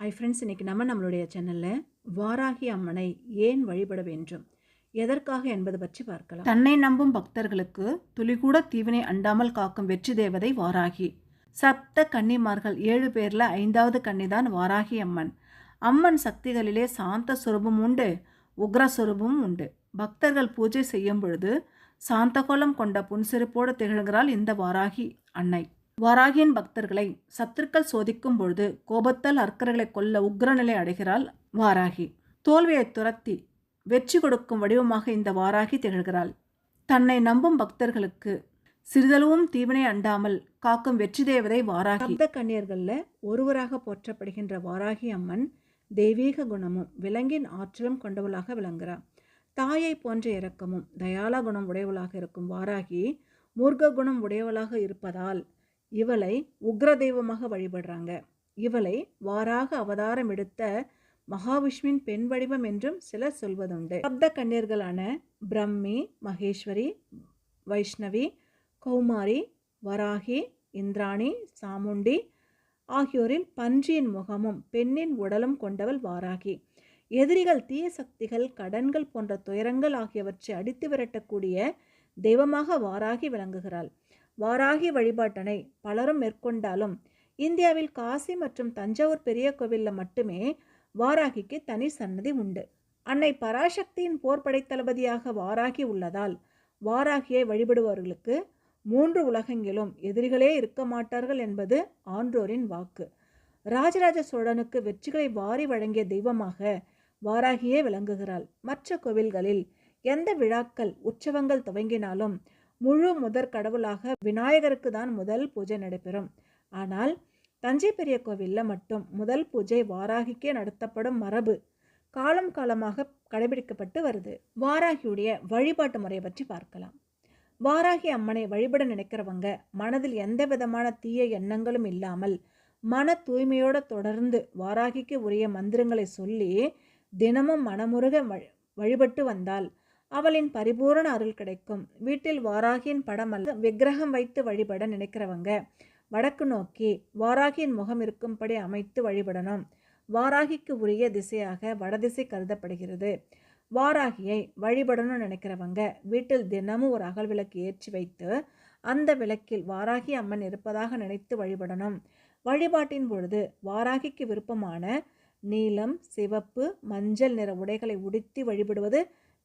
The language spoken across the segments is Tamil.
ஐ ஃப்ரெண்ட்ஸ் இன்றைக்கி நம்ம நம்மளுடைய சேனலில் வாராகி அம்மனை ஏன் வழிபட வேண்டும்? எதற்காக என்பது பற்றி பார்க்கலாம். தன்னை நம்பும் பக்தர்களுக்கு துளிகூட தீவினை அண்டாமல் காக்கும் வெற்றி தேவதை வாராகி. சப்த கன்னிமார்கள் ஏழு பேரில் ஐந்தாவது கன்னிதான் வாராகி அம்மன். அம்மன் சக்திகளிலே சாந்த சுரூபம் உண்டு உக்ர உண்டு. பக்தர்கள் பூஜை செய்யும் பொழுது சாந்தகோலம் கொண்ட புன்சிரிப்போடு திகழ்கிறாள் இந்த வாராகி அன்னை. வாராகியின் பக்தர்களை சத்துருக்கள் சோதிக்கும் பொழுது கோபத்தால் அர்க்கர்களை கொல்ல உக்ரநிலை அடைகிறாள் வாராகி. தோல்வியை துரத்தி வெற்றி கொடுக்கும் வடிவமாக இந்த வாராகி திகழ்கிறாள். தன்னை நம்பும் பக்தர்களுக்கு சிறிதளவும் தீவினை அண்டாமல் காக்கும் வெற்றி தேவதை வாராகி. சப்த கன்னியர்களில் ஒருவராக போற்றப்படுகின்ற வாராகி அம்மன் தெய்வீக குணமும் விலங்கின் ஆற்றலும் கொண்டவளாக விளங்குகிறார். தாயை போன்ற இரக்கமும் தயாலா குணம் உடையவளாக இருக்கும் வாராகி மூர்க்க குணம் உடையவளாக இருப்பதால் இவளை உக்ர தெய்வமாக வழிபடுறாங்க. இவளை வாராக அவதாரம் எடுத்த மகாவிஷ்ணுவின் பெண் வடிவம் என்றும் சிலர் சொல்வதுண்டு. சப்த கண்ணீர்களான பிரம்மி மகேஸ்வரி வைஷ்ணவி கௌமாரி வராகி இந்திராணி சாமுண்டி ஆகியோரில் பன்றியின் முகமும் பெண்ணின் உடலும் கொண்டவள் வாராகி. எதிரிகள் தீய சக்திகள் கடன்கள் போன்ற துயரங்கள் ஆகியவற்றை அடித்து விரட்டக்கூடிய தெய்வமாக வாராகி விளங்குகிறாள். வாராகி வழிபாட்டனை பலரும் மேற்கொண்டாலும் இந்தியாவில் காசி மற்றும் தஞ்சாவூர் பெரிய கோவிலில் மட்டுமே வாராகிக்கு தனி சன்னதி உண்டு. அன்னை பராசக்தியின் போர் படைத்தளபதியாக வாராகி உள்ளதால் வாராகியை வழிபடுபவர்களுக்கு மூன்று உலகங்களிலும் எதிரிகளே இருக்க மாட்டார்கள் என்பது ஆன்றோரின் வாக்கு. ராஜராஜ சோழனுக்கு வெற்றிகளை வாரி வழங்கிய தெய்வமாக வாராகியே விளங்குகிறாள். மற்ற கோவில்களில் எந்த விழாக்கள் உற்சவங்கள் துவங்கினாலும் முழு முதற் கடவுளாக விநாயகருக்கு தான் முதல் பூஜை நடைபெறும். ஆனால் தஞ்சை பெரிய கோவிலில் மட்டும் முதல் பூஜை வாராகிக்கே நடத்தப்படும் மரபு காலம் காலமாக கடைபிடிக்கப்பட்டு வருது. வாராகியுடைய வழிபாட்டு முறையை பற்றி பார்க்கலாம். வாராகி அம்மனை வழிபட நினைக்கிறவங்க மனதில் எந்த விதமான தீய எண்ணங்களும் இல்லாமல் மன தூய்மையோடு தொடர்ந்து வாராகிக்கு உரிய மந்திரங்களை சொல்லி தினமும் மனமுருக வழிபட்டு வந்தால் அவளின் பரிபூரண அருள் கிடைக்கும். வீட்டில் வாராகியின் படம் அல்ல விக்கிரகம் வைத்து வழிபட நினைக்கிறவங்க. வடக்கு நோக்கி வாராகியின் முகம் இருக்கும்படி அமைத்து வழிபடணும். வாராகிக்கு உரிய திசையாக வடதிசை கருதப்படுகிறது. வாராகியை வழிபடணும்னு நினைக்கிறவங்க வீட்டில் தினமும் ஒரு அகல் விளக்கு ஏற்றி வைத்து அந்த விளக்கில் வாராகி அம்மன் இருப்பதாக நினைத்து வழிபடணும். வழிபாட்டின் பொழுது வாராகிக்கு விருப்பமான நீலம் சிவப்பு மஞ்சள் நிற உடைகளை உடுத்தி வழிபடுவது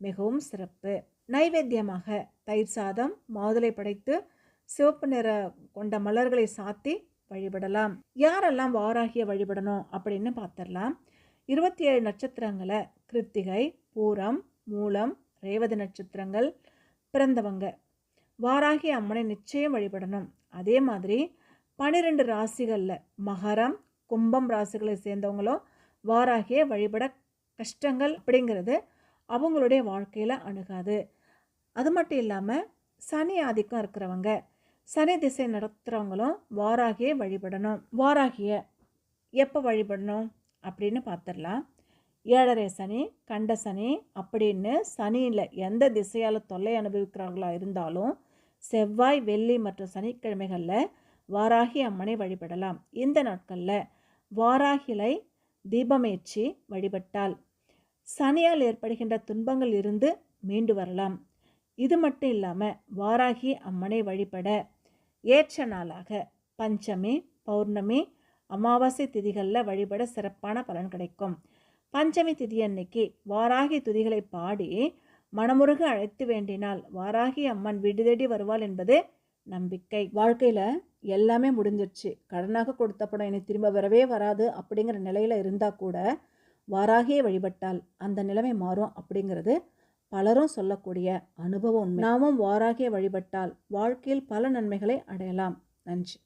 மிகவும் சிறப்பு. நைவேத்தியமாக தயிர் சாதம் மாதுளை படைத்து சிவப்பு நிற கொண்ட மலர்களை சாத்தி வழிபடலாம். யாரெல்லாம் வாராகிய வழிபடணும் அப்படின்னு பார்த்துடலாம். இருபத்தி ஏழு நட்சத்திரங்களை கிருத்திகை பூரம் மூலம் ரேவதி நட்சத்திரங்கள் பிறந்தவங்க. வாராகி அம்மனை நிச்சயம் வழிபடணும். அதே மாதிரி பன்னிரெண்டு ராசிகளில் மகரம் கும்பம் ராசிகளை சேர்ந்தவங்களும் வாராகியை வழிபட கஷ்டங்கள் அப்படிங்கிறது அவங்களுடைய வாழ்க்கையில் அணுகாது. அது மட்டும் இல்லாமல் சனி ஆதிக்கம் இருக்கிறவங்க சனி திசை நடத்துகிறவங்களும் வாராகியை வழிபடணும். வாராகிய எப்போ வழிபடணும் அப்படின்னு பார்த்துடலாம் ஏழரை சனி கண்ட சனி அப்படின்னு சனியில் எந்த திசையால் தொல்லை அனுபவிக்கிறாங்களா இருந்தாலும் செவ்வாய் வெள்ளி மற்றும் சனிக்கிழமைகளில் வாராகி அம்மனை வழிபடலாம். இந்த நாட்களில் வாராகிலை தீபமேற்றி வழிபட்டால் சனியால் ஏற்படுகின்ற துன்பங்கள் இருந்து மீண்டு வரலாம். இது மட்டும் இல்லாமல் வாராகி அம்மனை வழிபட ஏற்ற நாளாக பஞ்சமி பௌர்ணமி அமாவாசை திதிகளில் வழிபட சிறப்பான பலன் கிடைக்கும். பஞ்சமி திதி அன்னைக்கு வாராகி துதிகளை பாடி மனமுருக அழைத்து வேண்டினால் வாராகி அம்மன் விடுதேடி வருவாள் என்பது நம்பிக்கை. வாழ்க்கையில் எல்லாமே முடிஞ்சிருச்சு. கடனாக கொடுத்த படம் என்னை திரும்ப வரவே வராது அப்படிங்கிற நிலையில் இருந்தால் கூட வாராகியை வழிபட்டால் அந்த நிலைமை மாறும் அப்படிங்கிறது பலரும் சொல்லக்கூடிய அனுபவம் நாமும் வாராகியை வழிபட்டால் வாழ்க்கையில் பல நன்மைகளை அடையலாம். நன்றி.